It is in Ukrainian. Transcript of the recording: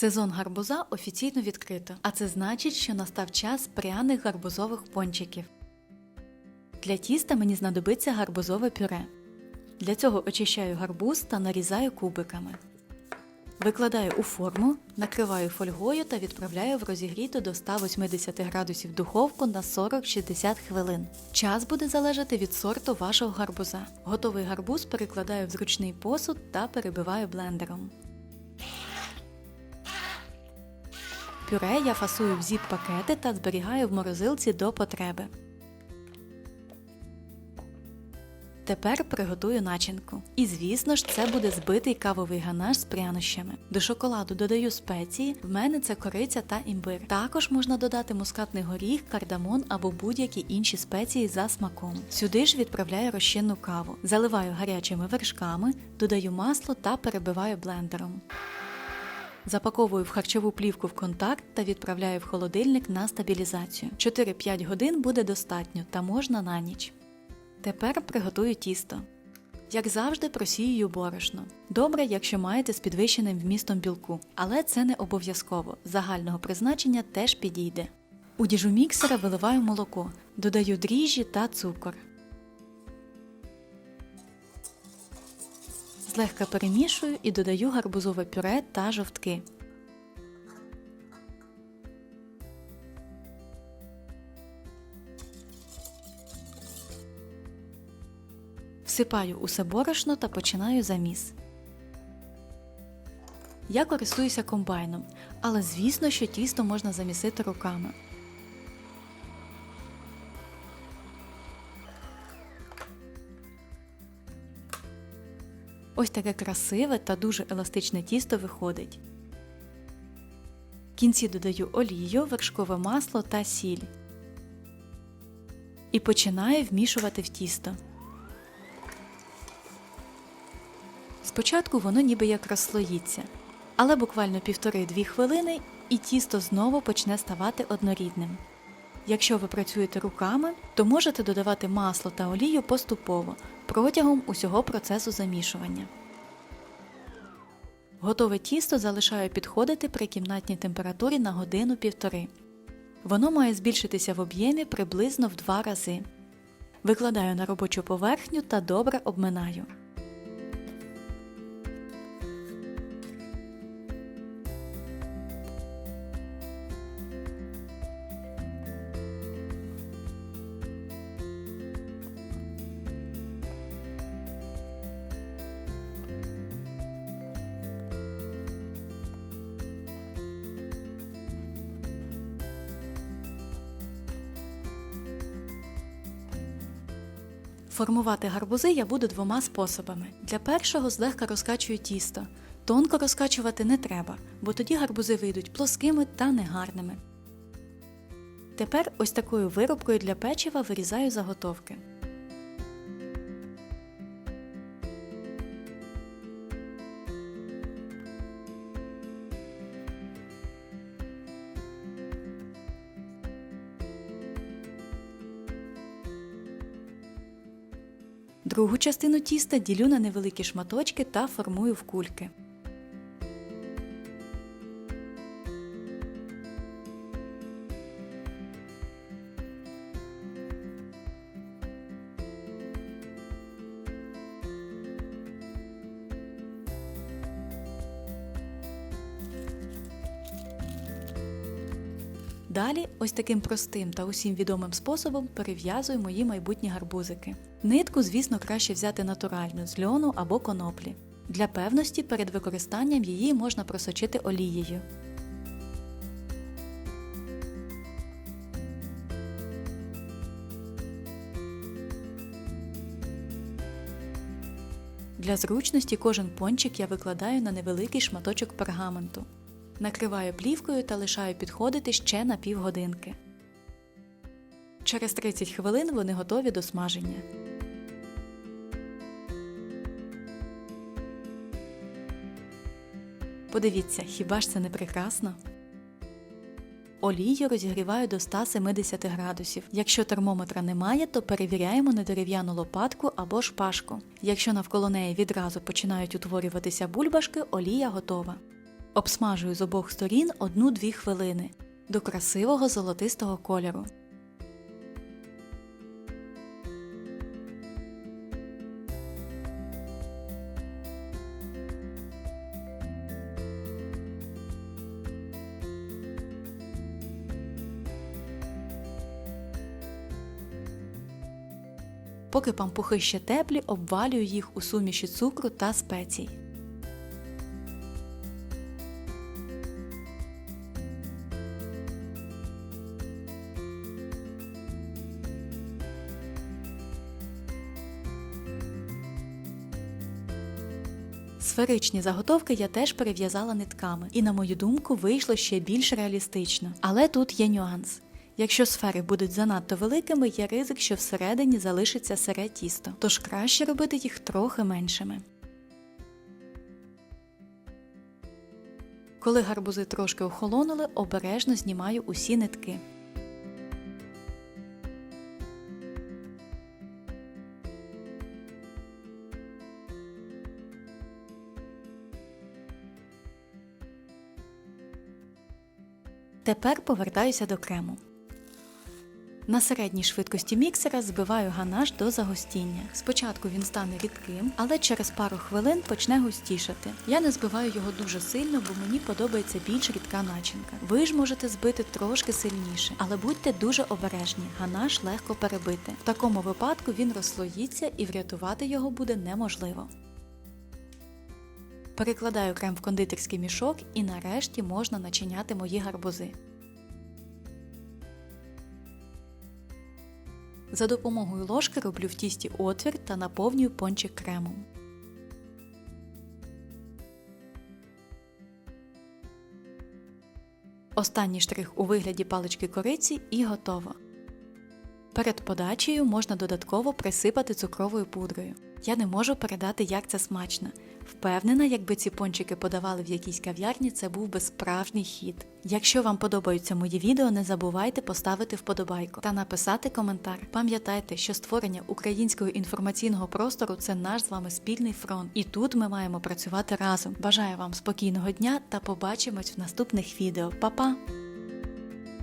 Сезон гарбуза офіційно відкрито, а це значить, що настав час пряних гарбузових пончиків. Для тіста мені знадобиться гарбузове пюре. Для цього очищаю гарбуз та нарізаю кубиками. Викладаю у форму, накриваю фольгою та відправляю в розігріту до 180 градусів духовку на 40-60 хвилин. Час буде залежати від сорту вашого гарбуза. Готовий гарбуз перекладаю в зручний посуд та перебиваю блендером. Пюре я фасую в зіп-пакети та зберігаю в морозилці до потреби. Тепер приготую начинку. І звісно ж, це буде збитий кавовий ганаш з прянощами. До шоколаду додаю спеції, в мене це кориця та імбир. Також можна додати мускатний горіх, кардамон або будь-які інші спеції за смаком. Сюди ж відправляю розчинну каву, заливаю гарячими вершками, додаю масло та перебиваю блендером. Запаковую в харчову плівку в контакт та відправляю в холодильник на стабілізацію. 4-5 годин буде достатньо та можна на ніч. Тепер приготую тісто. Як завжди, просіюю борошно. Добре, якщо маєте з підвищеним вмістом білку, але це не обов'язково. Загального призначення теж підійде. У діжу міксера виливаю молоко, додаю дріжджі та цукор. Злегка перемішую і додаю гарбузове пюре та жовтки. Всипаю усе борошно та починаю заміс. Я користуюся комбайном, але звісно, що тісто можна замісити руками. Ось таке красиве та дуже еластичне тісто виходить. В кінці додаю олію, вершкове масло та сіль. І починаю вмішувати в тісто. Спочатку воно ніби як розслоїться, але буквально 1,5-2 хвилини і тісто знову почне ставати однорідним. Якщо ви працюєте руками, то можете додавати масло та олію поступово протягом усього процесу замішування. Готове тісто залишаю підходити при кімнатній температурі на годину-півтори. Воно має збільшитися в об'ємі приблизно в два рази. Викладаю на робочу поверхню та добре обминаю. Формувати гарбузи я буду двома способами. Для першого злегка розкачую тісто. Тонко розкачувати не треба, бо тоді гарбузи вийдуть плоскими та негарними. Тепер ось такою виробкою для печива вирізаю заготовки. Другу частину тіста ділю на невеликі шматочки та формую в кульки. Далі, ось таким простим та усім відомим способом перев'язую мої майбутні гарбузики. Нитку, звісно, краще взяти натуральну з льону або коноплі. Для певності перед використанням її можна просочити олією. Для зручності кожен пончик я викладаю на невеликий шматочок пергаменту. Накриваю плівкою та лишаю підходити ще на півгодинки. Через 30 хвилин вони готові до смаження. Подивіться, хіба ж це не прекрасно? Олію розігріваю до 170 градусів. Якщо термометра немає, то перевіряємо на дерев'яну лопатку або шпажку. Якщо навколо неї відразу починають утворюватися бульбашки, олія готова. Обсмажую з обох сторін 1-2 хвилини до красивого золотистого кольору. Поки пампухи ще теплі, обвалюю їх у суміші цукру та спецій. Сферичні заготовки я теж перев'язала нитками, і, на мою думку, вийшло ще більш реалістично. Але тут є нюанс. Якщо сфери будуть занадто великими, є ризик, що всередині залишиться сире тісто, тож краще робити їх трохи меншими. Коли гарбузи трошки охолонули, обережно знімаю усі нитки. Тепер повертаюся до крему. На середній швидкості міксера збиваю ганаш до загустіння. Спочатку він стане рідким, але через пару хвилин почне густішати. Я не збиваю його дуже сильно, бо мені подобається більш рідка начинка. Ви ж можете збити трошки сильніше, але будьте дуже обережні, ганаш легко перебити. В такому випадку він розслоїться і врятувати його буде неможливо. Перекладаю крем в кондитерський мішок і нарешті можна начиняти мої гарбузи. За допомогою ложки роблю в тісті отвір та наповнюю пончик кремом. Останній штрих у вигляді палички кориці і готово. Перед подачею можна додатково присипати цукровою пудрою. Я не можу передати, як це смачно. Впевнена, якби ці пончики подавали в якійсь кав'ярні, це був би справжній хід. Якщо вам подобаються мої відео, не забувайте поставити вподобайку та написати коментар. Пам'ятайте, що створення українського інформаційного простору це наш з вами спільний фронт, і тут ми маємо працювати разом. Бажаю вам спокійного дня та побачимось в наступних відео. Па-па!